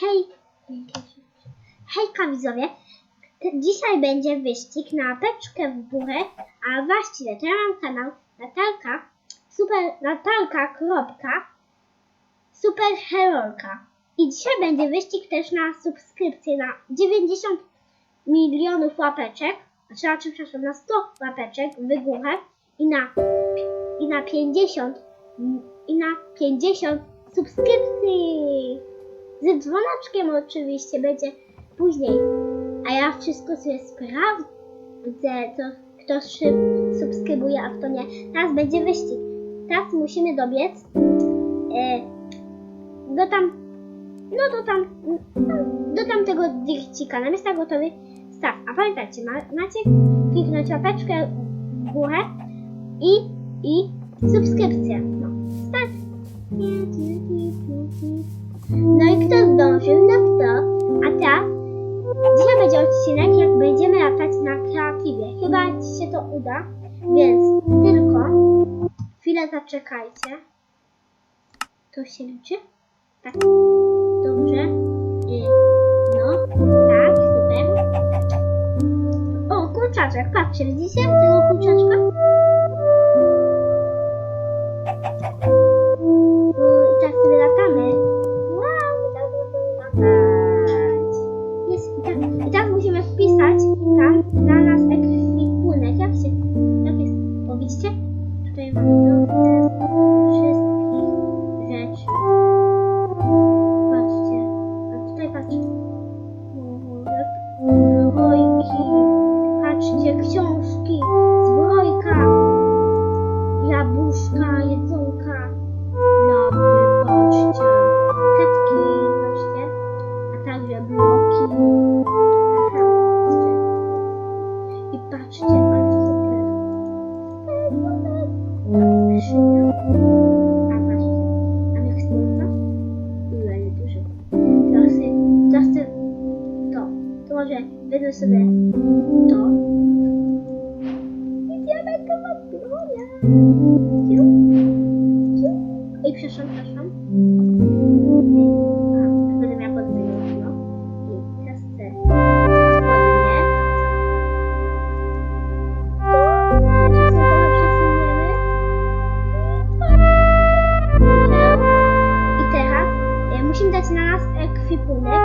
Hej, hejka widzowie. Dzisiaj będzie wyścig na apeczkę w górę, a właściwie to ja mam kanał Natalka, super Natalka, kropka, superherolka. I dzisiaj będzie wyścig też na subskrypcję na 90 milionów łapeczek, znaczy, znaczy przepraszam, na 100 łapeczek w górę i na, i na 50 i na 50 subskrypcji z dzwoneczkiem oczywiście będzie później. A ja wszystko sobie sprawdzę, to kto szyb subskrybuje, a kto nie. Teraz będzie wyścig. Teraz musimy dobiec e, do tam, no do tam, no, do tamtego dircika. Na miejsca gotowy start. A pamiętajcie, ma, macie kliknąć łapeczkę w górę i, i subskrypcję. No, start. No i kto zdążył, no kto. A teraz dzisiaj będzie odcinek, jak będziemy latać na kreatywie. Chyba ci się to uda, więc tylko chwilę zaczekajcie. To się liczy? Tak. Dobrze. No, tak, super. O, kurczaczek, patrzcie, widzicie tego kurczaczka? Sobie to. Idziemy. Ciu. Ciu. Ej, przepraszam, przepraszam. A, będę miała podwójną, no. I teraz chcę spodnie. To, znaczy sobie przesuniemy. I teraz e, musimy dać na nas ekwipunek.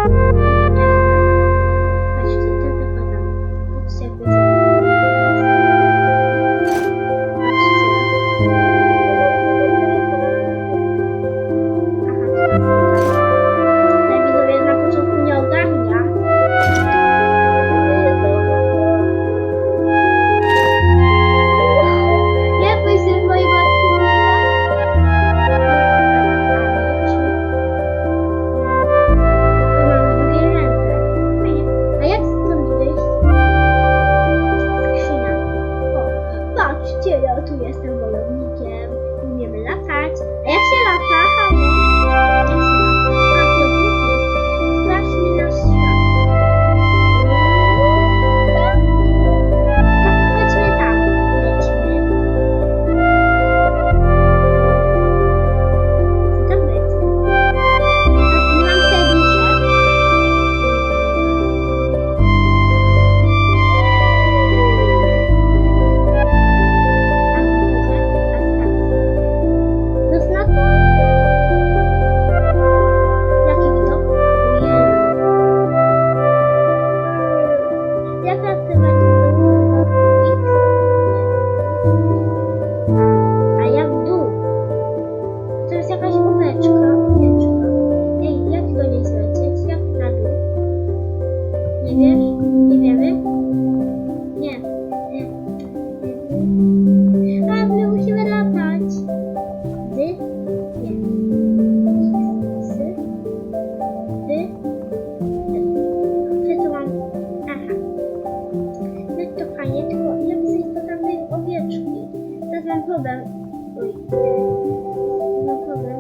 Mam problem.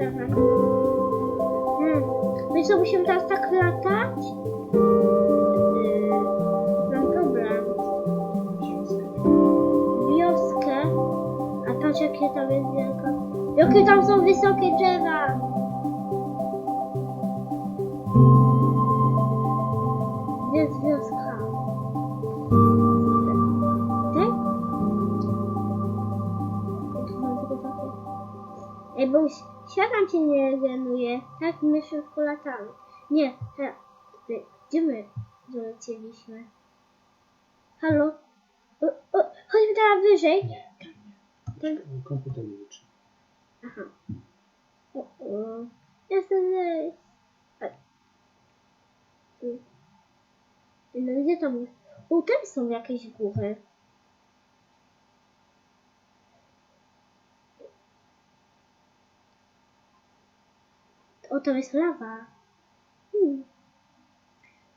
Aha. Hmm. Co, musimy teraz tak latać? Yy, mam problem. Wioskę. A patrz jakie tam jest wielka. Jakie tam są wysokie drzewa. Nam się nie regeneruje. Tak, my szybko latamy. Nie, ty, gdzie my dolecieliśmy? Halo? O, o, chodźmy teraz wyżej. Tak, Komputer nie liczy. aha. O, o. Tu. No gdzie to jest? U, tam są jakieś góry. O, to jest lawa. Hmm.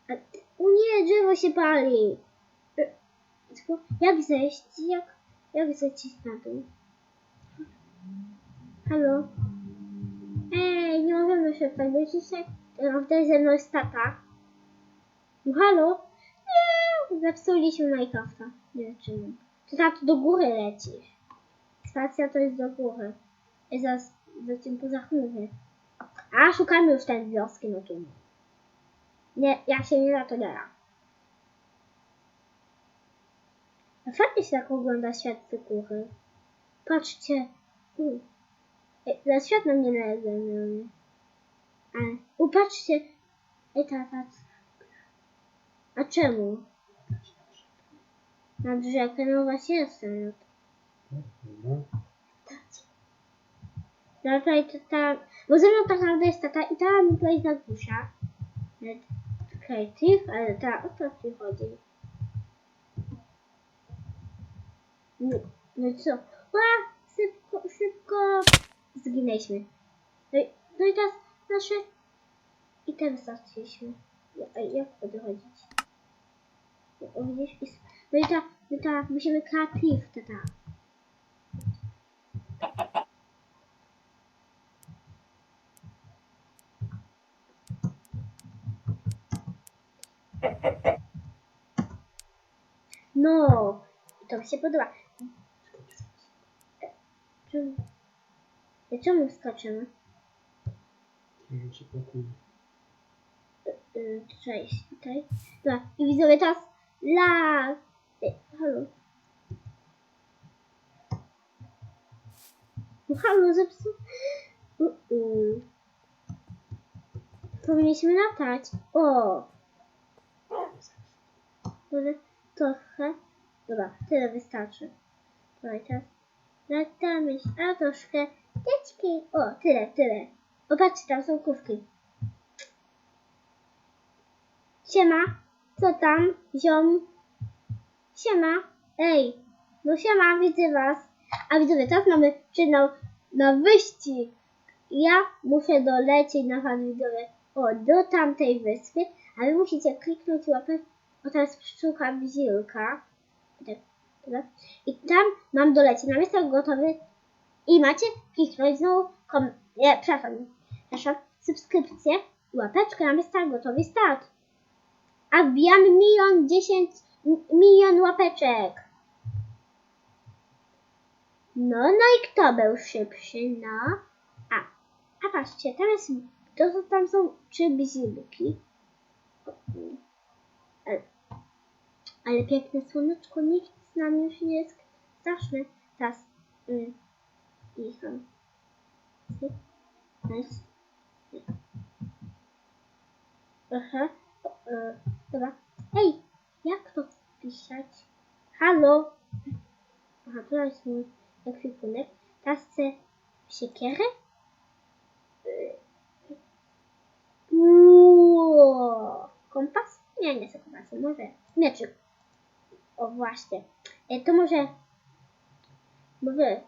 A, nie, drzewo się pali. E, Jak zejść? Jak, jak zejść na dół? Halo? Ej, nie możemy się tak dzisiaj. Tutaj ze mną jest tata. No halo? Nie, zepsuliśmy Minecrafta. Nie wiem czemu. Ty tato do góry lecisz. Stacja to jest do góry. I zaraz lecimy poza chmury. A, szukamy już tej wioski, no tu. Nie, ja się nie na to dara. A fajnie się tak ogląda świat góry. Patrzcie. U. Ej, Za świat na mnie nalegamy. Ale, upatrzcie. Ej, tata. A czemu? Na rzekę, no właśnie jestem. Dobra. Ja tutaj tata, bo ze mną tak naprawdę jest tata i tata mi tutaj zagłusza. Creative, ale ta, o co ci chodzi? No, no co? Ła, szybko, szybko. Zginęliśmy. No i, no i teraz nasze... I teraz straciliśmy. Ja- a Jak odchodzić? O, widzisz? No i ta, no ta, musimy creative, tata. No, to mi się podoba. Czemu? Czemu skoczymy? Może się pokój. Cześć, tutaj. Dobra, i widzowie teraz la... Ej, halo. No halo, zepsuł. Uh -uh. Powinniśmy latać. O! Może trochę. Dobra, tyle wystarczy. Dobra, teraz latamy a troszkę teczki. O, tyle, tyle. O, patrzcie, tam są kówki. Siema, co tam, ziom? Siema, ej, no siema, widzę was. A widzowie, teraz mamy przynał na wyścig. Ja muszę dolecieć na was widzowie, o, do tamtej wyspy, a wy musicie kliknąć łapę, o teraz szukam zielka. Tak. I tam mam dolecieć, nam jestem gotowy i macie kliknąć znowu, kom, nie, przepraszam, przepraszam, subskrypcję łapeczkę, nam jest tak gotowy start a wbijamy milion dziesięć milion łapeczek. No, no i kto był szybszy, no? A, a patrzcie, tam jest, to tam są trzy bzilki. Ale, piękne słoneczko, nic nam już nie jest straszne. Teraz, y, cyk. Aha. E, dobra. Ej, jak to wpisać? Halo? Aha, to jest mój ekwipunek. Teraz chcę siekierę. Uuu, kompas? Nie, nie chcę kompasu. Może mieczyk. Właśnie. E, to może... Może...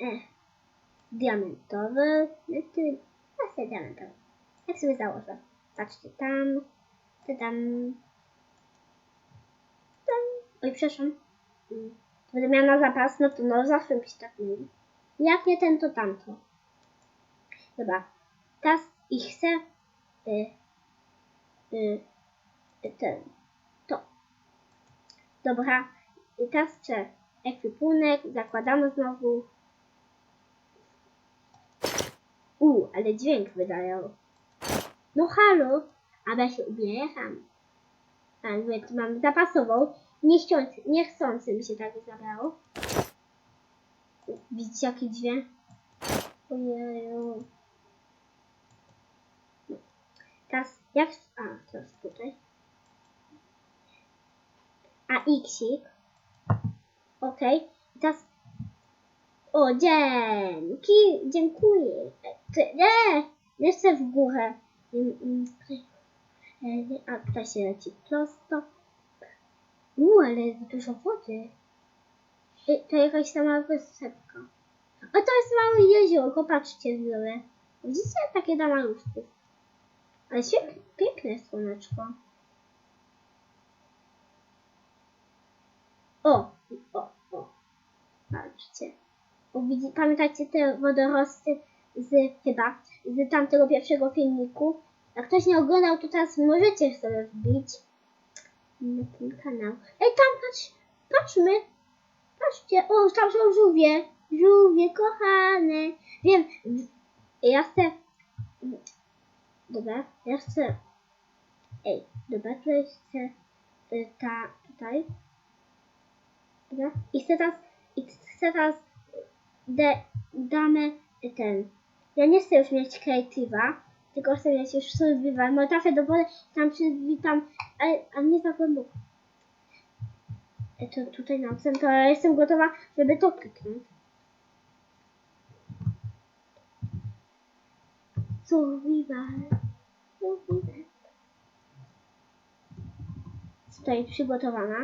E, diamentowy. Znaczy, właśnie diamentowy. Jak sobie założę? Patrzcie, tam, ty tam, tam. Oj, przepraszam. Będę miała na zapas, no to no zawsze mi się tak mówi. Jak nie ten, to tamto. Dobra, teraz i chcę y, y, y, ten. Dobra, i teraz chcę ekwipunek, zakładamy znowu. U, ale dźwięk wydają. No halo, a ja się ubieram. Tak, więc mam zapasową. Niechcący, niechcący mi się tak zabrało. Widzicie jaki dźwięk? Ojeju. Teraz jak... A, teraz tutaj. A xik. Okej. I Teraz... O, dzięki, dziękuję. Nie, jeszcze w górę. A tutaj się leci prosto. U, ale jest dużo wody. I To jakaś sama wysepka. A to jest małe jezioro, patrzcie w górę. Widzicie takie na maluszków. Ale się piękne słoneczko. O, o, o. Patrzcie. Pamiętacie te wodorosty z chyba z tamtego pierwszego filmiku? Jak ktoś nie oglądał, to teraz możecie sobie wbić na ten kanał. Ej, tam patrz, patrzmy. Patrzcie, o, tam są żółwie. Żółwie, kochane. Wiem, ja chcę... Dobra, ja chcę... Ej, dobra, tutaj chcę... Ta, tutaj. Dobra, i chcę teraz... I chcę teraz... De, damy ten... Ja nie chcę już mieć creative'a, tylko chcę mieć już survival. Może trafię do wody, tam przywitam, ale, ale nie za głęboko. E, To tutaj napisem, to ja jestem gotowa, żeby to kliknąć. Survival. Survival. Tutaj przygotowana.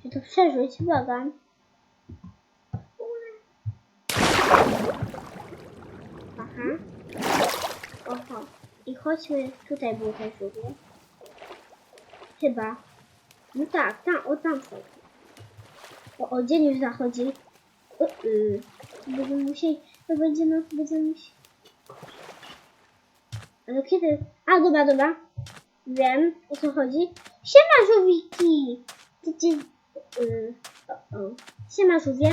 Chcę to przeżyć, błagam. Aha. Oho. I chodźmy, tutaj było też żółwie. Chyba. No tak, tam, o tam są. O, o dzień już zachodzi. O, y, będziemy musieli, to będzie noc, będziemy musieli. Ale kiedy? A, dobra, dobra. Wiem, o co chodzi. Siema, żółwiki! Ty, ty, y, o, o. Siema, żółwie.